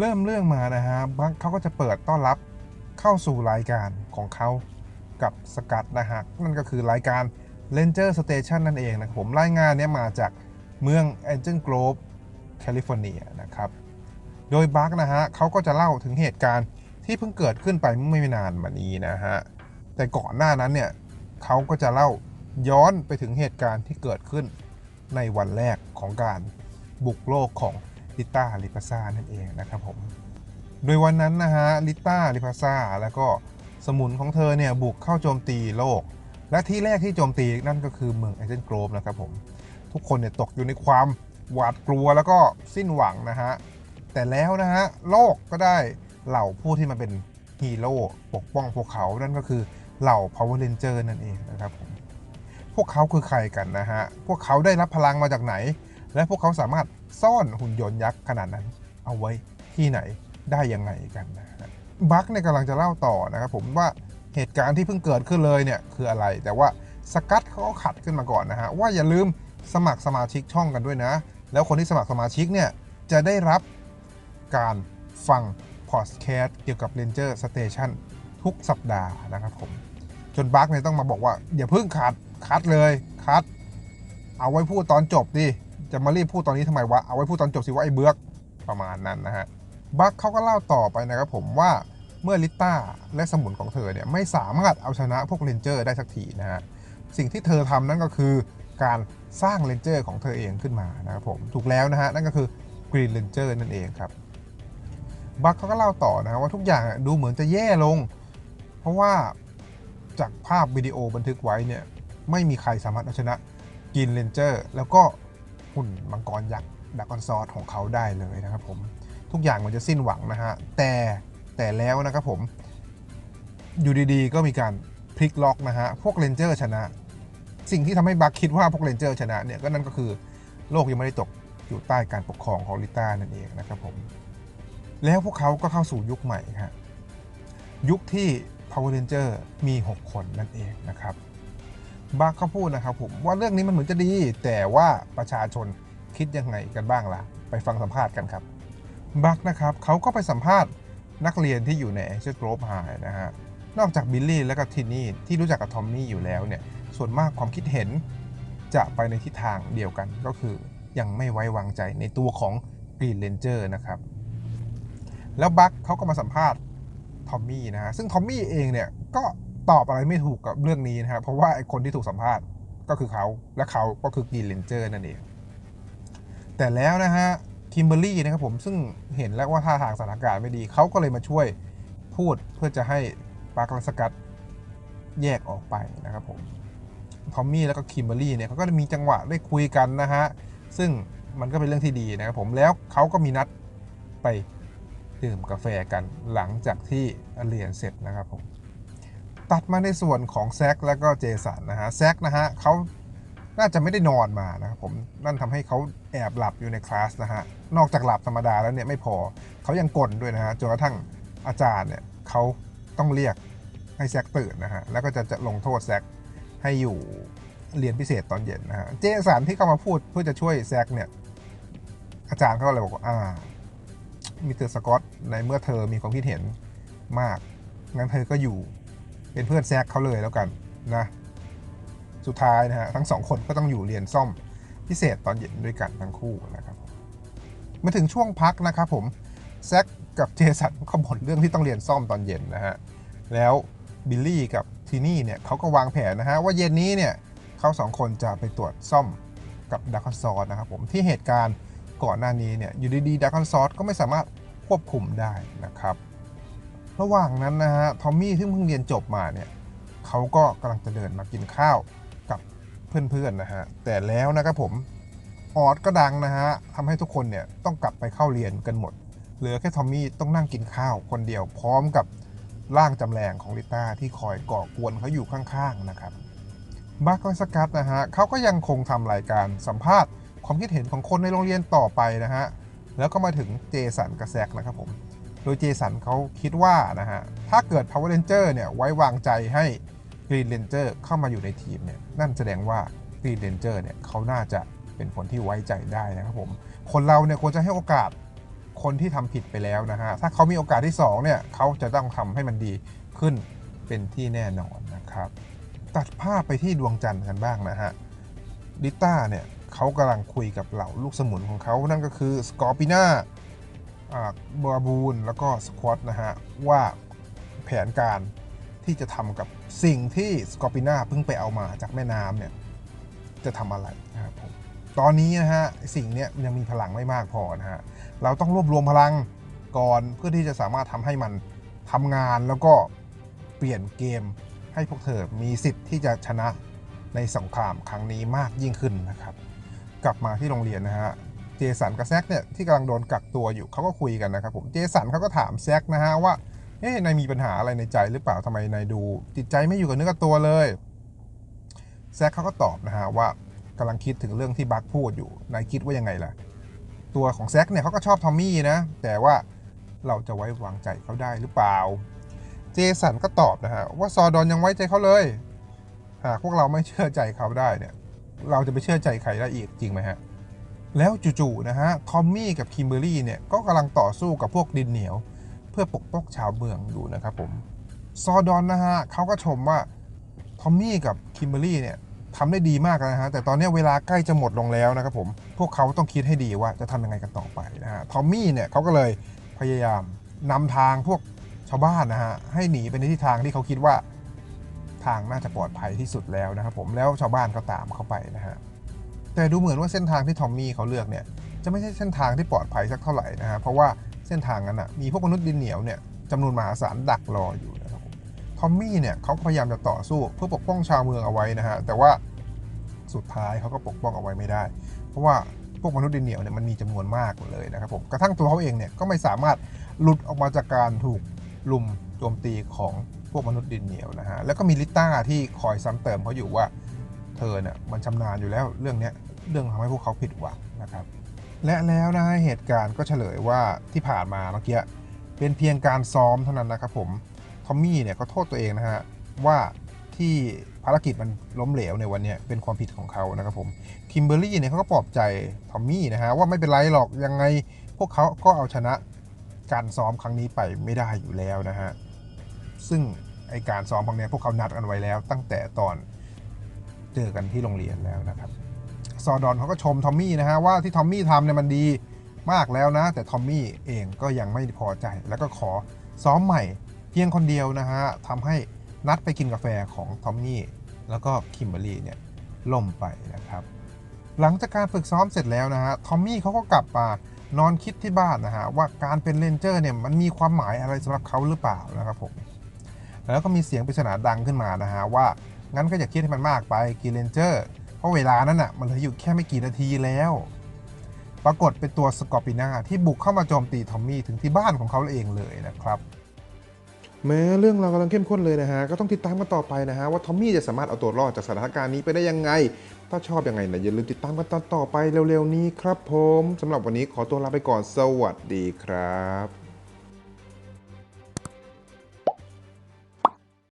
เริ่มเรื่องมานะฮะบัคเขาก็จะเปิดต้อนรับเข้าสู่รายการของเขากับสกัดนะฮะนั่นก็คือรายการ Ranger Station นั่นเองนะครับผมรายงานนี้มาจากเมือง Angel Grove แคลิฟอร์เนียนะครับ โดยบัคนะฮะเขาก็จะเล่าถึงเหตุการณ์ที่เพิ่งเกิดขึ้นไปเมื่อไม่นานมานี้นะฮะ แต่ก่อนหน้านั้นเนี่ยเขาก็จะเล่าย้อนไปถึงเหตุการณ์ที่เกิดขึ้นในวันแรกของการบุกโลกของ ลิต้าลิปาซานั่นเองนะครับผม โดยวันนั้นนะฮะลิต้าลิปาซาแล้วก็สมุนของเธอเนี่ยบุกเข้าโจมตีโลก และที่แรกที่โจมตีนั่นก็คือเมืองไอเจนโกรฟนะครับผม ทุกคนเนี่ยตกอยู่ในความหวาดกลัวแล้วก็สิ้นหวังนะฮะ แต่แล้วนะฮะโลกก็ได้เหล่าผู้ที่มาเป็นฮีโร่ปกป้องพวกเขานั่นก็คือเหล่า Power Ranger นั่นเองนะครับผม พวกเขาคือใครกันนะฮะ พวกเขาได้รับพลังมาจากไหน และพวกเขาสามารถซ่อนหุ่นยนต์ยักษ์ขนาดนั้น เอาไว้ที่ไหนได้ยังไงกันนะบัคเนี่ยกำลังจะเล่าต่อนะครับผมว่าเหตุการณ์ที่เพิ่งเกิดขึ้นเลยเนี่ยคืออะไร แต่ว่าสกัดเขาก็ขัดขึ้นมาก่อนนะฮะว่าอย่าลืมสมัครสมาชิกช่องกันด้วยนะ แล้วคนที่สมัครสมาชิกเนี่ยจะได้รับการฟังพอดแคสต์เกี่ยวกับ Ranger Station ทุกสัปดาห์นะครับผม จนบัคเนี่ยต้องมาบอกว่า อย่าเพิ่งคัดคัดเลยคัด เอาไว้พูดตอนจบดิ จะมารีบพูดตอนนี้ทำไมวะ เอาไว้พูดตอนจบสิว่าไอ้เบือกประมาณนั้นนะฮะ บัคเขาก็เล่าต่อไปนะครับผมว่าเมื่อลิต้าและสมุนของเธอเนี่ยไม่สามารถเอาชนะพวกเรนเจอร์ได้สักทีนะฮะ สิ่งที่เธอทำนั่นก็คือการสร้างเรนเจอร์ของเธอเองขึ้นมานะครับผม ถูกแล้วนะฮะ นั่นก็คือกรีนเรนเจอร์นั่นเองครับ บัคเขาก็เล่าต่อนะว่าทุกอย่างดูเหมือนจะแย่ลง เพราะว่าจากภาพวิดีโอบันทึกไว้เนี่ยไม่มีใครสามารถเอาชนะกินเรนเจอร์แล้วก็ หุ่นมังกรยักษ์ดักอนซอสของเขาได้เลยนะครับผมทุกอย่างมันจะสิ้นหวังนะฮะแต่แต่แล้วนะครับผมอยู่ดีๆ ก็มีการพลิกล็อกนะฮะพวกเรนเจอร์ชนะ สิ่งที่ทำให้บัคคิดว่าพวกเรนเจอร์ชนะเนี่ยก็นั่นก็คือโลกยังไม่ได้ตกอยู่ใต้การปกครองของลิต้านั่นเองนะครับผมแล้วพวกเขาก็เข้าสู่ยุคใหม่ฮะยุคที่ Power Ranger มี 6 คนนั่นเองนะครับ บัคเขาพูดนะครับผมว่าเรื่องนี้มันเหมือนจะดี แต่ว่าประชาชนคิดยังไงกันบ้างล่ะ ไปฟังสัมภาษณ์กันครับบัคนะครับเขาก็ไปสัมภาษณ์นักเรียนที่อยู่ในเช g โกร e ไฮนะฮะนอกจากบิลลี่และก็ทินนี่ที่รู้จักกับทอมมี่อยู่แล้วเนี่ยส่วนมากความคิดเห็นจะไปในทิศทางเดียวกันก็คือยังไม่ไว้วางใจในตัวของกรีนเ a นเจอร์นะครับ แล้วบัคเขาก็มาสัมภาษณ์ทอมมี่นะฮะซึ่งทอมมี่เองเนี่ยก็ ตอบอะไรไม่ถูกกับเรื่องนี้นะฮะเพราะว่าไอ้คนที่ถูกสัมภาษณ์ก็คือเขาและเขาก็คือกีนเ a นเจอร์นั่นเอง แต่แล้วนะฮะคิมเบอรี่นะครับผมซึ่งเห็นแล้วว่าท่าทางสถานการณ์ไม่ดีเขาก็เลยมาช่วยพูดเพื่อจะให้ปาร์คและสกัดแยกออกไปนะครับผมทอมมี่แล้วก็คิมเบอร์รี่เนี่ยเขาก็มีจังหวะได้คุยกันนะฮะซึ่งมันก็เป็นเรื่องที่ดีนะครับผมแล้วเขาก็มีนัดไปดื่มกาแฟกันหลังจากที่เรียนเสร็จนะครับผม ตัดมาในส่วนของแซกแล้วก็เจสันนะฮะแซกนะฮะเขาน่าจะไม่ได้นอนมานะครับผมนั่นทำให้เขาแอบหลับอยู่ในคลาสนะฮะนอกจากหลับธรรมดาแล้วเนี่ยไม่พอเขายังกลนด้วยนะฮะจนกระทั่งอาจารย์เนี่ยเขาต้องเรียกให้แซกตื่นนะฮะแล้วก็จะจะลงโทษแซกให้อยู่เรียนพิเศษตอนเย็นนะฮะเจสันที่เข้ามาพูดเพื่อจะช่วยแซกเนี่ยอาจารย์เขาก็เลยบอกว่าอ่ามิสเตอร์สกอตในเมื่อเธอมีความคิดเห็นมากงั้นเธอก็อยู่ เป็นเพื่อนแซกเขาเลยแล้วกันนะ สุดท้ายนะฮะทั้งสองคนก็ต้องอยู่เรียนซ่อมพิเศษตอนเย็นด้วยกันทั้งคู่นะครับมาถึงช่วงพักนะครับผมแซกกับเจสันก็บ่นเรื่องที่ต้องเรียนซ่อมตอนเย็นนะฮะแล้วบิลลี่กับทีนี่เนี่ยเขาก็วางแผนนะฮะว่าเย็นนี้เนี่ยเขาสองคนจะไปตรวจซ่อมกับดักคอนซอสนะครับผมที่เหตุการณ์ก่อนหน้านี้เนี่ยอยู่ดีๆดักคอนซอสก็ไม่สามารถควบคุมได้นะครับ ระหว่างนั้นนะฮะทอมมี่ที่เพิ่งเรียนจบมาเนี่ยเขาก็กำลังจะเดินมากินข้าวกับเพื่อนๆนะฮะแต่แล้วนะครับผมออดก็ดังนะฮะทำให้ทุกคนเนี่ยต้องกลับไปเข้าเรียนกันหมด เหลือแค่ทอมมี่ต้องนั่งกินข้าวคนเดียวพร้อมกับร่างจำแรงของลิต้าที่คอยก่อกวนเขาอยู่ข้างๆนะครับบัคละสกัดนะฮะเขาก็ยังคงทำรายการสัมภาษณ์ความคิดเห็นของคนในโรงเรียนต่อไปนะฮะแล้วก็มาถึงเจสันกับแซกนะครับผม โดยเจสันเขาคิดว่านะฮะ ถ้าเกิด Power Ranger เนี่ยไว้วางใจให้ Green Ranger เข้ามาอยู่ในทีมเนี่ย นั่นแสดงว่า Green Ranger เนี่ยเขาน่าจะเป็นคนที่ไว้ใจได้นะครับผม คนเราเนี่ยควรจะให้โอกาสคนที่ทำผิดไปแล้วนะฮะ ถ้าเขามีโอกาสที่2เนี่ยเขาจะต้องทำให้มันดีขึ้นเป็นที่แน่นอนนะครับ ตัดภาพไปที่ดวงจันทร์กันบ้างนะฮะดิต้าเนี่ยเขากำลังคุยกับเหล่าลูกสมุนของเขานั่นก็คือสกอร์ปิน่า บาบูนแล้วก็สควอตนะฮะ ว่าแผนการที่จะทำกับสิ่งที่สกอร์ปิน่าเพิ่งไปเอามาจากแม่น้ำเนี่ย จะทำอะไรนะครับผมตอนนี้นะฮะ สิ่งเนี้ยยังมีพลังไม่มากพอนะฮะ เราต้องรวบรวมพลังก่อนเพื่อที่จะสามารถทำให้มันทำงานแล้วก็เปลี่ยนเกมให้พวกเธอมีสิทธิ์ที่จะชนะในสงครามครั้งนี้มากยิ่งขึ้นนะครับ กลับมาที่โรงเรียนนะฮะ เจสันกับแซกเนี่ยที่กำลังโดนกักตัวอยู่เขาก็คุยกันนะครับผมเจสันเขาก็ถามแซกนะฮะว่าเอ๊ะนายมีปัญหาอะไรในใจหรือเปล่าทำไมนายดู จิตใจไม่อยู่กับเนื้อกับตัวเลยแซกเขาก็ตอบนะฮะว่ากำลังคิดถึงเรื่องที่บัคพูดอยู่นายคิดว่ายังไงล่ะ ตัวของแซกเนี่ยเขาก็ชอบทอมมี่นะแต่ว่าเราจะไว้วางใจเขาได้หรือเปล่า เจสันก็ตอบนะฮะว่าซอดอนยังไว้ใจเขาเลยหากพวกเราไม่เชื่อใจเขาได้เนี่ย เราจะไปเชื่อใจใครได้อีกจริงไหมฮะ แล้วจู่ๆนะฮะทอมมี่กับคิมเบอรี่เนี่ยก็กำลังต่อสู้กับพวกดินเหนียว เพื่อปกป้องชาวเมืองอยู่นะครับผมซอดอนนะฮะเขาก็ชมว่าทอมมี่กับคิมเบอรี่เนี่ยทำได้ดีมากนะฮะแต่ตอนนี้เวลาใกล้จะหมดลงแล้วนะครับผมพวกเขาต้องคิดให้ดีว่าจะทำยังไงกันต่อไปนะฮะทอมมี่เนี่ยเขาก็เลยพยายามนำทางพวกชาวบ้านนะฮะให้หนีไปในทิศทางที่เขาคิดว่าทางน่าจะปลอดภัยที่สุดแล้วนะครับผมแล้วชาวบ้านก็ตามเข้าไปนะฮะ แต่ดูเหมือนว่าเส้นทางที่ทอมมี่เขาเลือกเนี่ยจะไม่ใช่เส้นทางที่ปลอดภัยสักเท่าไหร่นะฮะเพราะว่าเส้นทางนั้นอะมีพวกมนุษย์ดินเหนียวเนี่ยจำนวนมหาศาลดักรออยู่นะครับผมทอมมี่เนี่ยเขาพยายามจะต่อสู้เพื่อปกป้องชาวเมืองเอาไว้นะฮะแต่ว่าสุดท้ายเขาก็ปกป้องเอาไว้ไม่ได้ เพราะว่าพวกมนุษย์ดินเหนียวเนี่ยมันมีจำนวนมากเลยนะครับผมกระทั่งตัวเขาเองเนี่ยก็ไม่สามารถหลุดออกมาจากการถูกลุมโจมตีของพวกมนุษย์ดินเหนียวนะฮะแล้วก็มีลิต้าที่คอยซ้ำเติมเขาอยู่ว่าเธอเนี่ยมันชำนาญอยู่แล้วเรื่องเนี้ย เรื่องทำให้พวกเขาผิดหวังนะครับ และแล้วนะฮะเหตุการณ์ก็เฉลยว่าที่ผ่านมาเมื่อกี้เป็นเพียงการซ้อมเท่านั้นนะครับผมทอมมี่เนี่ยก็โทษตัวเองนะฮะว่าที่ภารกิจมันล้มเหลวในวันนี้เป็นความผิดของเขานะครับผมคิมเบอร์รี่เนี่ยเขาก็ปลอบใจทอมมี่นะฮะว่าไม่เป็นไรหรอกยังไงพวกเขาก็เอาชนะการซ้อมครั้งนี้ไปไม่ได้อยู่แล้วนะฮะซึ่งไอการซ้อมครั้งเนี้ยพวกเขานัดกันไว้แล้ว ตั้งแต่ตอนเจอกันที่โรงเรียนแล้วนะครับ ซอดอนเขาก็ชมทอมมี่นะฮะว่าที่ทอมมี่ทำเนี่ยมันดีมากแล้วนะ แต่ทอมมี่เองก็ยังไม่พอใจ แล้วก็ขอซ้อมใหม่เพียงคนเดียวนะฮะทำให้นัดไปกินกาแฟของทอมมี่แล้วก็คิมเบอรี่เนี่ยล่มไปนะครับ หลังจากการฝึกซ้อมเสร็จแล้วนะฮะทอมมี่เขาก็กลับมานอนคิดที่บ้านนะฮะว่าการเป็นเรนเจอร์เนี่ยมันมีความหมายอะไรสำหรับเขาหรือเปล่านะครับผมแล้วก็มีเสียงปริศนาดังขึ้นมานะฮะว่างั้นก็อย่าคิดให้มันมากไปกีเรนเจอร์ เพราะเวลานั้นอะมันเหลืออยู่แค่ไม่กี่นาทีแล้ว ปรากฏเป็นตัวสกอร์ปิน่าที่บุกเข้ามาโจมตีทอมมี่ถึงที่บ้านของเขาเองเลยนะครับแม้เรื่องเราวกำลังเข้มข้นเลยนะฮะ ก็ต้องติดตามกันต่อไปนะฮะ ว่าทอมมี่จะสามารถเอาตัวรอดจากสถานการณ์นี้ไปได้ยังไง ถ้าชอบยังไงนะอย่าลืมติดตามกันตอนต่อไปเร็วๆนี้ครับผมสำหรับวันนี้ขอตัวลาไปก่อนสวัสดีครับ